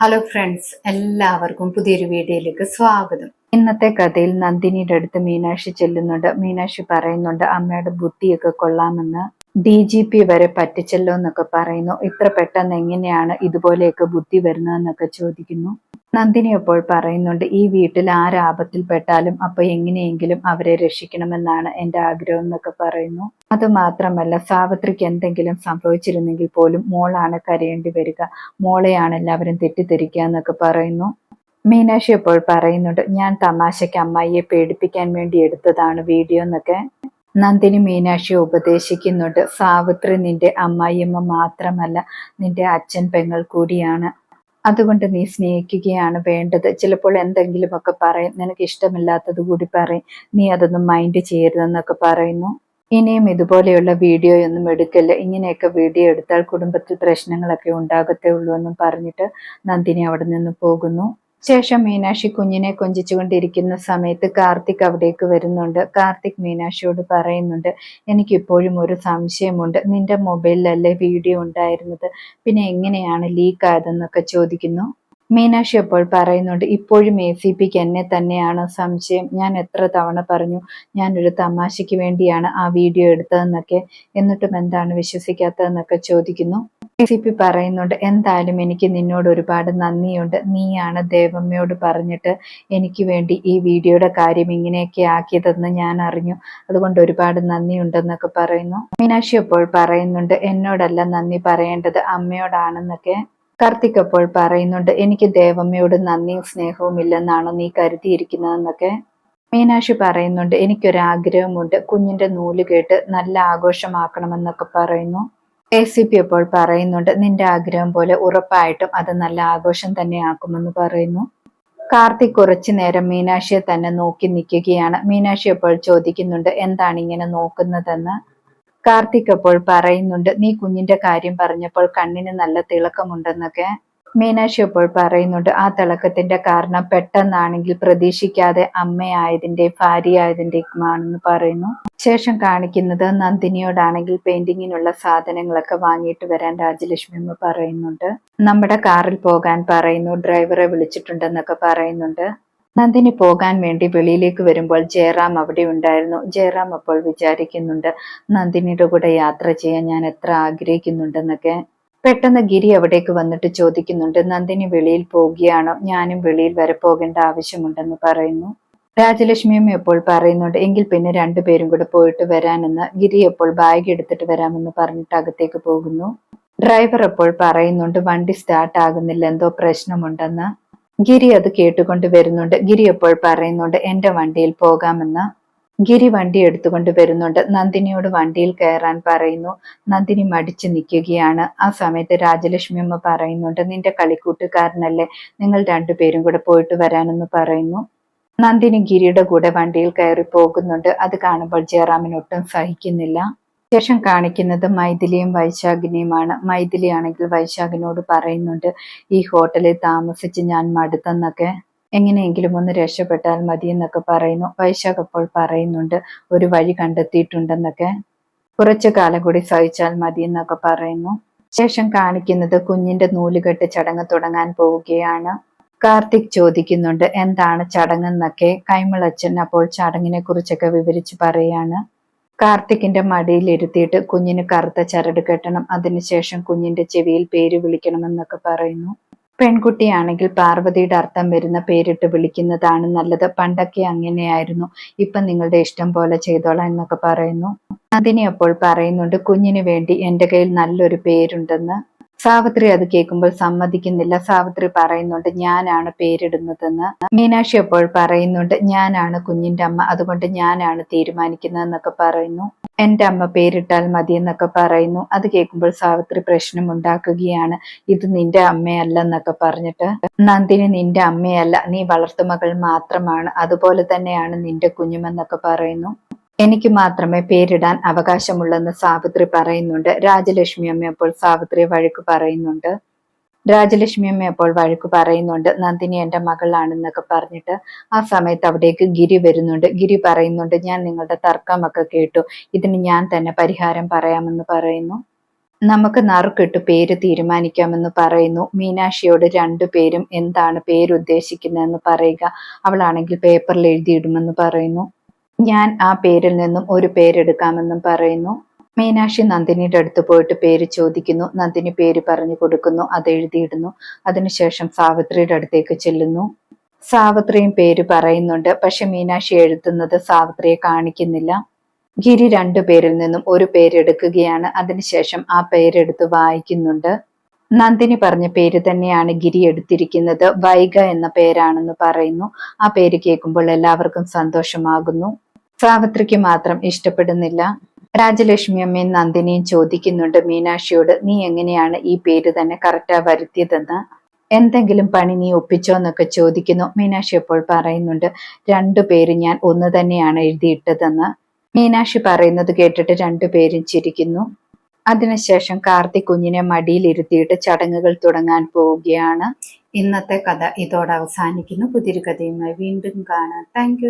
Hello friends എല്ലാവർക്കും പുതിയൊരു വീഡിയോയിലേക്ക് സ്വാഗതം. ഇന്നത്തെ കഥയിൽ നന്ദിനിയുടെ അടുത്ത് മീനാക്ഷി ചെല്ലുന്നുണ്ട്. മീനാക്ഷി പറയുന്നുണ്ട് അമ്മയുടെ ബുദ്ധിയൊക്കെ കൊള്ളാമെന്ന്. ഡി ജി പി വരെ പറ്റിച്ചല്ലോ എന്നൊക്കെ പറയുന്നു. ഇത്ര പെട്ടെന്ന് എങ്ങനെയാണ് ഇതുപോലെയൊക്കെ ബുദ്ധി വരുന്നതെന്നൊക്കെ ചോദിക്കുന്നു. നന്ദിനി അപ്പോൾ പറയുന്നുണ്ട് ഈ വീട്ടിൽ ആരാപത്തിൽ പെട്ടാലും അപ്പൊ എങ്ങനെയെങ്കിലും അവരെ രക്ഷിക്കണമെന്നാണ് എന്റെ ആഗ്രഹം എന്നൊക്കെ പറയുന്നു. അത് മാത്രമല്ല സാവിത്രിക്ക് എന്തെങ്കിലും സംഭവിച്ചിരുന്നെങ്കിൽ പോലും മോളാണ് കരയേണ്ടി വരിക. മോളെയാണ് എല്ലാവരും തെറ്റിദ്ധരിക്കുക എന്നൊക്കെ പറയുന്നു. മീനാക്ഷി അപ്പോൾ പറയുന്നുണ്ട് ഞാൻ തമാശയ്ക്ക് അമ്മായിയെ പേടിപ്പിക്കാൻ വേണ്ടി എടുത്തതാണ് വീഡിയോ എന്നൊക്കെ. നന്ദിനി മീനാക്ഷി ഉപദേശിക്കുന്നുണ്ട്. സാവിത്രി നിന്റെ അമ്മായിയമ്മ മാത്രമല്ല നിന്റെ അച്ഛൻ പെങ്ങൾ കൂടിയാണ്. അതുകൊണ്ട് നീ സ്നേഹിക്കുകയാണ് വേണ്ടത്. ചിലപ്പോൾ എന്തെങ്കിലുമൊക്കെ പറയും. നിനക്ക് ഇഷ്ടമില്ലാത്തത് കൂടി പറയും. നീ അതൊന്നും മൈൻഡ് ചെയ്യരുതെന്നൊക്കെ പറയുന്നു. ഇനിയും ഇതുപോലെയുള്ള വീഡിയോ ഒന്നും എടുക്കല്ല? ഇങ്ങനെയൊക്കെ വീഡിയോ എടുത്താൽ കുടുംബത്തിൽ പ്രശ്നങ്ങളൊക്കെ ഉണ്ടാകത്തേ ഉള്ളൂ എന്നും പറഞ്ഞിട്ട് നന്ദിനി അവിടെ നിന്ന് പോകുന്നു. ശേഷം മീനാക്ഷി കുഞ്ഞിനെ കൊഞ്ചിച്ചുകൊണ്ടിരിക്കുന്ന സമയത്ത് കാർത്തിക് അവിടേക്ക് വരുന്നുണ്ട്. കാർത്തിക് മീനാക്ഷിയോട് പറയുന്നുണ്ട് എനിക്കിപ്പോഴും ഒരു സംശയമുണ്ട്. നിന്റെ മൊബൈലിലല്ലേ വീഡിയോ ഉണ്ടായിരുന്നത്? പിന്നെ എങ്ങനെയാണ് ലീക്ക് ആയതെന്നൊക്കെ ചോദിക്കുന്നു. മീനാക്ഷി അപ്പോൾ പറയുന്നുണ്ട് ഇപ്പോഴും എ സി പിക്ക് എന്നെ തന്നെയാണ് സംശയം? ഞാൻ എത്ര തവണ പറഞ്ഞു ഞാനൊരു തമാശയ്ക്ക് വേണ്ടിയാണ് ആ വീഡിയോ എടുത്തതെന്നൊക്കെ. എന്നിട്ടും എന്താണ് വിശ്വസിക്കാത്തതെന്നൊക്കെ ചോദിക്കുന്നു. സി പി പറയുന്നുണ്ട് എന്തായാലും എനിക്ക് നിന്നോട് ഒരുപാട് നന്ദിയുണ്ട്. നീയാണ് ദേവമ്മയോട് പറഞ്ഞിട്ട് എനിക്ക് വേണ്ടി ഈ വീഡിയോയുടെ കാര്യം ഇങ്ങനെയൊക്കെ ആക്കിയതെന്ന് ഞാൻ അറിഞ്ഞു. അതുകൊണ്ട് ഒരുപാട് നന്ദിയുണ്ടെന്നൊക്കെ പറയുന്നു. മീനാക്ഷി അപ്പോൾ പറയുന്നുണ്ട് എന്നോടല്ല നന്ദി പറയേണ്ടത് അമ്മയോടാണെന്നൊക്കെ. കാർത്തിക് അപ്പോൾ പറയുന്നുണ്ട് എനിക്ക് ദേവമ്മയോട് നന്ദിയും സ്നേഹവും ഇല്ലെന്നാണോ നീ കരുതിയിരിക്കുന്നതെന്നൊക്കെ. മീനാക്ഷി പറയുന്നുണ്ട് എനിക്കൊരാഗ്രഹമുണ്ട്. കുഞ്ഞിന്റെ നൂൽ കേട്ട് നല്ല ആഘോഷമാക്കണമെന്നൊക്കെ പറയുന്നു. എ സി പി അപ്പോൾ പറയുന്നുണ്ട് നിന്റെ ആഗ്രഹം പോലെ ഉറപ്പായിട്ടും അത് നല്ല ആഘോഷം തന്നെ ആക്കുമെന്ന് പറയുന്നു. കാർത്തിക് കുറച്ചു നേരം മീനാക്ഷിയെ തന്നെ നോക്കി നിൽക്കുകയാണ്. മീനാക്ഷി അപ്പോൾ ചോദിക്കുന്നുണ്ട് എന്താണ് ഇങ്ങനെ നോക്കുന്നതെന്ന്? കാർത്തിക് അപ്പോൾ പറയുന്നുണ്ട് നീ കുഞ്ഞിന്റെ കാര്യം പറഞ്ഞപ്പോൾ കണ്ണിന് നല്ല തിളക്കമുണ്ടെന്നൊക്കെ. മീനാക്ഷി അപ്പോൾ പറയുന്നുണ്ട് ആ തിളക്കത്തിന്റെ കാരണം പെട്ടെന്നാണെങ്കിൽ പ്രതീക്ഷിക്കാതെ അമ്മയായതിന്റെ ഭാര്യയായതിന്റെയുമാണെന്ന് പറയുന്നു. ശേഷം കാണിക്കുന്നത് നന്ദിനിയോടാണെങ്കിൽ പെയിന്റിങ്ങിനുള്ള സാധനങ്ങളൊക്കെ വാങ്ങിയിട്ട് വരാൻ രാജലക്ഷ്മി അമ്മ പറയുന്നുണ്ട്. നമ്മുടെ കാറിൽ പോകാൻ പറയുന്നു ഡ്രൈവറെ വിളിച്ചിട്ടുണ്ടെന്നൊക്കെ പറയുന്നുണ്ട്. നന്ദിനി പോകാൻ വേണ്ടി വെളിയിലേക്ക് വരുമ്പോൾ ജയറാം അവിടെ ഉണ്ടായിരുന്നു. ജയറാം അപ്പോൾ വിചാരിക്കുന്നുണ്ട് നന്ദിനിയുടെ കൂടെ യാത്ര ചെയ്യാൻ ഞാൻ എത്ര ആഗ്രഹിക്കുന്നുണ്ടെന്നൊക്കെ പെട്ടെന്ന് ഗിരി അവിടേക്ക് വന്നിട്ട് ചോദിക്കുന്നുണ്ട് നന്ദിനി വെളിയിൽ പോവുകയാണോ? ഞാനും വെളിയിൽ വരെ പോകേണ്ട ആവശ്യമുണ്ടെന്ന് പറയുന്നു. രാജലക്ഷ്മിയും എപ്പോൾ പറയുന്നുണ്ട് എങ്കിൽ പിന്നെ രണ്ടുപേരും കൂടെ പോയിട്ട് വരാനെന്ന്. ഗിരി എപ്പോൾ ബാഗ് എടുത്തിട്ട് വരാമെന്ന് പറഞ്ഞിട്ട് അകത്തേക്ക് പോകുന്നു. ഡ്രൈവർ എപ്പോൾ പറയുന്നുണ്ട് വണ്ടി സ്റ്റാർട്ട് ആകുന്നില്ല എന്തോ പ്രശ്നമുണ്ടെന്ന്. ഗിരി അത് കേട്ടുകൊണ്ട് വരുന്നുണ്ട്. ഗിരി എപ്പോൾ പറയുന്നുണ്ട് എന്റെ വണ്ടിയിൽ പോകാമെന്ന്. ഗിരി വണ്ടി എടുത്തുകൊണ്ട് വരുന്നുണ്ട്. നന്ദിനിയോട് വണ്ടിയിൽ കയറാൻ പറയുന്നു. നന്ദിനി മടിച്ചു നിൽക്കുകയാണ്. ആ സമയത്ത് രാജലക്ഷ്മി അമ്മ പറയുന്നുണ്ട് നിന്റെ കളിക്കൂട്ടുകാരനല്ലേ? നിങ്ങൾ രണ്ടുപേരും കൂടെ പോയിട്ട് വരാനെന്ന് പറയുന്നു. നന്ദിനി ഗിരിയുടെ കൂടെ വണ്ടിയിൽ കയറി പോകുന്നുണ്ട്. അത് കാണുമ്പോൾ ജയറാമിന് ഒട്ടും സഹിക്കുന്നില്ല. ശേഷം കാണിക്കുന്നത് മൈഥിലിയും വൈശാഖിനിയുമാണ്. മൈഥിലി ആണെങ്കിൽ വൈശാഖിനോട് പറയുന്നുണ്ട് ഈ ഹോട്ടലിൽ താമസിച്ച് ഞാൻ മടുത്തെന്നൊക്കെ. എങ്ങനെയെങ്കിലും ഒന്ന് രക്ഷപ്പെട്ടാൽ മതി എന്നൊക്കെ പറയുന്നു. വൈശാഖ് അപ്പോൾ പറയുന്നുണ്ട് ഒരു വഴി കണ്ടെത്തിയിട്ടുണ്ടെന്നൊക്കെ. കുറച്ചു കാലം കൂടി സഹിച്ചാൽ മതി എന്നൊക്കെ പറയുന്നു. ശേഷം കാണിക്കുന്നത് കുഞ്ഞിന്റെ നൂലുകെട്ട് ചടങ്ങ് തുടങ്ങാൻ പോവുകയാണ്. കാർത്തിക് ചോദിക്കുന്നുണ്ട് എന്താണ് ചടങ്ങെന്നൊക്കെ? കൈമളച്ചൻ അപ്പോൾ ചടങ്ങിനെ കുറിച്ചൊക്കെ വിവരിച്ചു പറയാണ്. കാർത്തിക്കിന്റെ മടിയിൽ ഇരുത്തിയിട്ട് കുഞ്ഞിന് കറുത്ത ചരട് കെട്ടണം. അതിനുശേഷം കുഞ്ഞിന്റെ ചെവിയിൽ പേര് വിളിക്കണമെന്നൊക്കെ പറയുന്നു. പെൺകുട്ടിയാണെങ്കിൽ പാർവതിയുടെ അർത്ഥം വരുന്ന പേരിട്ട് വിളിക്കുന്നതാണ് നല്ലത്. പണ്ടൊക്കെ അങ്ങനെയായിരുന്നു. ഇപ്പം നിങ്ങളുടെ ഇഷ്ടം പോലെ ചെയ്തോളാം എന്നൊക്കെ പറയുന്നു. അതിനെ അപ്പോൾ പറയുന്നുണ്ട് കുഞ്ഞിന് വേണ്ടി എന്റെ കയ്യിൽ നല്ലൊരു പേരുണ്ടെന്ന്. സാവിത്രി അത് കേൾക്കുമ്പോൾ സമ്മതിക്കുന്നില്ല. സാവിത്രി പറയുന്നുണ്ട് ഞാനാണ് പേരിടുന്നതെന്ന്. മീനാക്ഷി അപ്പോൾ പറയുന്നുണ്ട് ഞാനാണ് കുഞ്ഞിന്റെ അമ്മ അതുകൊണ്ട് ഞാനാണ് തീരുമാനിക്കുന്നതെന്നൊക്കെ പറയുന്നു. എന്റെ അമ്മ പേരിട്ടാൽ മതി എന്നൊക്കെ പറയുന്നു. അത് കേൾക്കുമ്പോൾ സാവിത്രി പ്രശ്നം ഉണ്ടാക്കുകയാണ്. ഇത് നിന്റെ അമ്മയല്ല എന്നൊക്കെ പറഞ്ഞിട്ട് നന്ദിനി നിന്റെ അമ്മയല്ല നീ വളർത്തുമകൾ മാത്രമാണ് അതുപോലെ തന്നെയാണ് നിന്റെ കുഞ്ഞുമെന്നൊക്കെ പറയുന്നു. എനിക്ക് മാത്രമേ പേരിടാൻ അവകാശമുള്ളെന്ന് സാവിത്രി പറയുന്നുണ്ട്. രാജലക്ഷ്മി അമ്മ അപ്പോൾ സാവിത്രി വഴക്ക് പറയുന്നുണ്ട്. രാജലക്ഷ്മി അമ്മ അപ്പോൾ വഴക്ക് പറയുന്നുണ്ട്. നന്ദിനി എന്റെ മകളാണെന്നൊക്കെ പറഞ്ഞിട്ട് ആ സമയത്ത് അവിടേക്ക് ഗിരി വരുന്നുണ്ട്. ഗിരി പറയുന്നുണ്ട് ഞാൻ നിങ്ങളുടെ തർക്കമൊക്കെ കേട്ടു. ഇതിന് ഞാൻ തന്നെ പരിഹാരം പറയാമെന്ന് പറയുന്നു. നമുക്ക് നറുക്കിട്ട് പേര് തീരുമാനിക്കാമെന്ന് പറയുന്നു. മീനാക്ഷിയോട് രണ്ടുപേരും എന്താണ് പേര് ഉദ്ദേശിക്കുന്നതെന്ന് പറയുക. അവളാണെങ്കിൽ പേപ്പറിൽ എഴുതിയിടുമെന്ന് പറയുന്നു. ഞാൻ ആ പേരിൽ നിന്നും ഒരു പേരെടുക്കാമെന്നും പറയുന്നു. മീനാക്ഷി നന്ദിനിയുടെ അടുത്ത് പോയിട്ട് പേര് ചോദിക്കുന്നു. നന്ദിനി പേര് പറഞ്ഞു കൊടുക്കുന്നു. അത് എഴുതിയിടുന്നു. അതിനുശേഷം സാവിത്രിയുടെ അടുത്തേക്ക് ചെല്ലുന്നു. സാവിത്രിയും പേര് പറയുന്നുണ്ട്. പക്ഷെ മീനാക്ഷി എഴുതുന്നത് സാവിത്രിയെ കാണിക്കുന്നില്ല. ഗിരി രണ്ടു പേരിൽ നിന്നും ഒരു പേരെടുക്കുകയാണ്. അതിനുശേഷം ആ പേരെടുത്ത് വായിക്കുന്നുണ്ട്. നന്ദിനി പറഞ്ഞ പേര് തന്നെയാണ് ഗിരി എടുത്തിരിക്കുന്നത്. വൈഗ എന്ന പേരാണെന്ന് പറയുന്നു. ആ പേര് കേൾക്കുമ്പോൾ എല്ലാവർക്കും സന്തോഷമാകുന്നു. സാവിത്രിക്ക് മാത്രം ഇഷ്ടപ്പെടുന്നില്ല. രാജലക്ഷ്മി അമ്മയും നന്ദിനിയും ചോദിക്കുന്നുണ്ട് മീനാക്ഷിയോട് നീ എങ്ങനെയാണ് ഈ പേര് തന്നെ കറക്റ്റാ വരുത്തിയതെന്ന്? എന്തെങ്കിലും പണി നീ ഒപ്പിച്ചോ എന്നൊക്കെ ചോദിക്കുന്നു. മീനാക്ഷി അപ്പോൾ പറയുന്നുണ്ട് രണ്ടു പേര് ഞാൻ ഒന്ന് തന്നെയാണ് എഴുതിയിട്ടതെന്ന്. മീനാക്ഷി പറയുന്നത് കേട്ടിട്ട് രണ്ടുപേരും ചിരിക്കുന്നു. അതിനുശേഷം കാർത്തി കുഞ്ഞിനെ മടിയിലിരുത്തിയിട്ട് ചടങ്ങുകൾ തുടങ്ങാൻ പോവുകയാണ്. ഇന്നത്തെ കഥ ഇതോടെ അവസാനിക്കുന്നു. പുതിയൊരു കഥയുമായി വീണ്ടും കാണാം. താങ്ക്